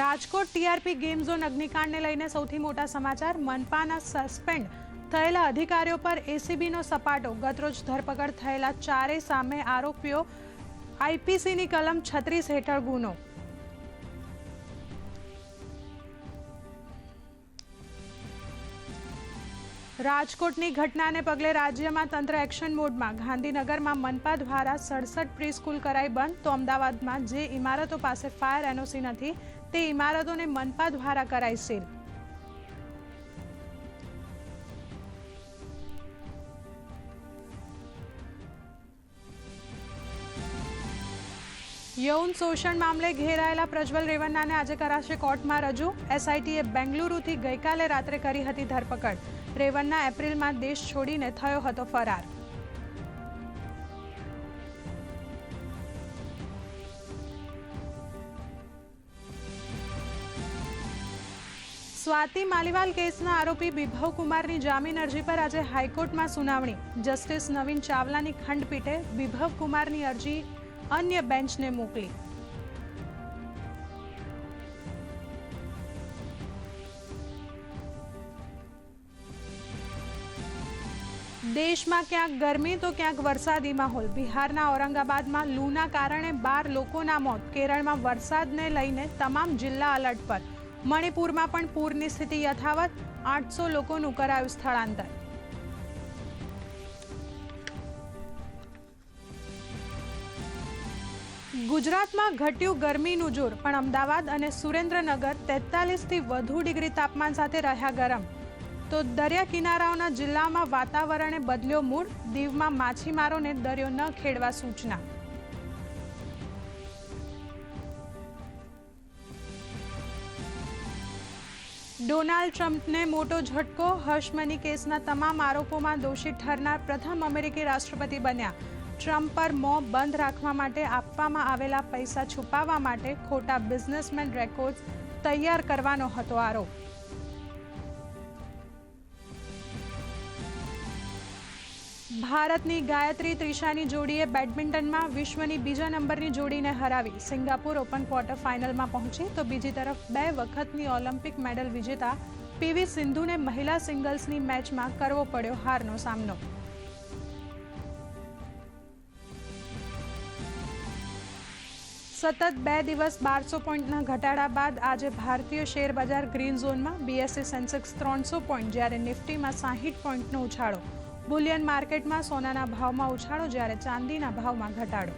Rajkot TRP game zone અગ્નિકાંડને લઈને સૌથી મોટા સમાચાર. મનપાના સસ્પેન્ડ થયેલા અધિકારીઓ પર એસીબીનો સપાટો. ગતરોજ ધરપકડ થયેલા ચારેય સામે આરોપીઓ આઈપીસીની કલમ છત્રીસ હેઠળ ગુનો. રાજકોટની ઘટનાને પગલે રાજ્યમાં તંત્ર એક્શન મોડમાં ગાંધીનગરમાં મનપા દ્વારા સડસઠ પ્રી સ્કૂલ કરાઈ બંધ, તો અમદાવાદમાં જે ઇમારતો પાસે ફાયર એનઓસી નથી, તે ઇમારતોને મનપા દ્વારા કરાઈ સીલ. યૌન શોષણ મામલે ઘેરાયેલા પ્રજ્વલ રેવન્નાને આજે કરાશે કોર્ટમાં રજૂ. એસઆઈટીએ બેંગલુરુથી ગઈકાલે રાત્રે કરી હતી ધરપકડ. રેવન્ના એપ્રિલમાં દેશ છોડીને થયો હતો ફરાર. સ્વાતિ માલીવાલ કેસના આરોપી વિભવ કુમારની જામીન અરજી પર આજે હાઈકોર્ટમાં સુનાવણી. જસ્ટિસ નવીન ચાવલાની ખંડપીઠે વિભવ કુમારની અરજી અન્ય બેન્ચને મોકલી. દેશમાં ક્યાંક ગરમી, તો ક્યાંક વરસાદી માહોલ બિહારના ઔરંગાબાદમાં લૂના કારણે બાર લોકોના મોત. કેરળમાં વરસાદને લઈને તમામ જિલ્લા અલર્ટ પર. મણિપુરમાં પણ પૂરની સ્થિતિ યથાવત. આઠસો લોકોનું કરાયું સ્થળાંતર. ગુજરાતમાં ઘટ્યું ગરમીનું જોર, પણ અમદાવાદ અને સુરેન્દ્રનગર તેતાલીસથી વધુ ડિગ્રી તાપમાન સાથે રહ્યા ગરમ. તો દરિયા કિનારાઓના જિલ્લામાં વાતાવરણે બદલ્યો મૂળ. દીવમાં માછીમારોને દરિયો ન ખેડવા સૂચના. ડોનાલ્ડ ટ્રમ્પને મોટો ઝટકો. હર્ષમની કેસના તમામ આરોપોમાં દોષિત ઠરનાર પ્રથમ અમેરિકી રાષ્ટ્રપતિ બન્યા. ટ્રમ્પ પર મોં બંધ રાખવા માટે આપવામાં આવેલા પૈસા છુપાવવા માટે ખોટા બિઝનેસમેન રેકોર્ડ તૈયાર કરવાનો હતો આરોપ. ભારતની ગાયત્રી ત્રિશાની જોડીએ બેડમિન્ટનમાં વિશ્વની બીજા નંબરની જોડીને હરાવી. સિંગાપુર ઓપન ક્વાર્ટર ફાઇનલમાં પહોંચી તો બીજી તરફ બે વખતની ઓલિમ્પિક મેડલ વિજેતા પીવી સિંધુને મહિલા સિંગલ્સની મેચમાં કરવો પડ્યો હારનો સામનો. સતત બે દિવસ બારસો પોઈન્ટના ઘટાડા બાદ આજે ભારતીય શેર બજાર ગ્રીન ઝોનમાં બીએસસી સેન્સેક્સ ત્રણસો પોઈન્ટ, જ્યારે નિફ્ટીમાં સાહીઠ પોઈન્ટનો ઉછાળો. બુલિયન માર્કેટમાં સોનાના ભાવમાં ઉછાળો જ્યારે ચાંદીના ભાવમાં ઘટાડો.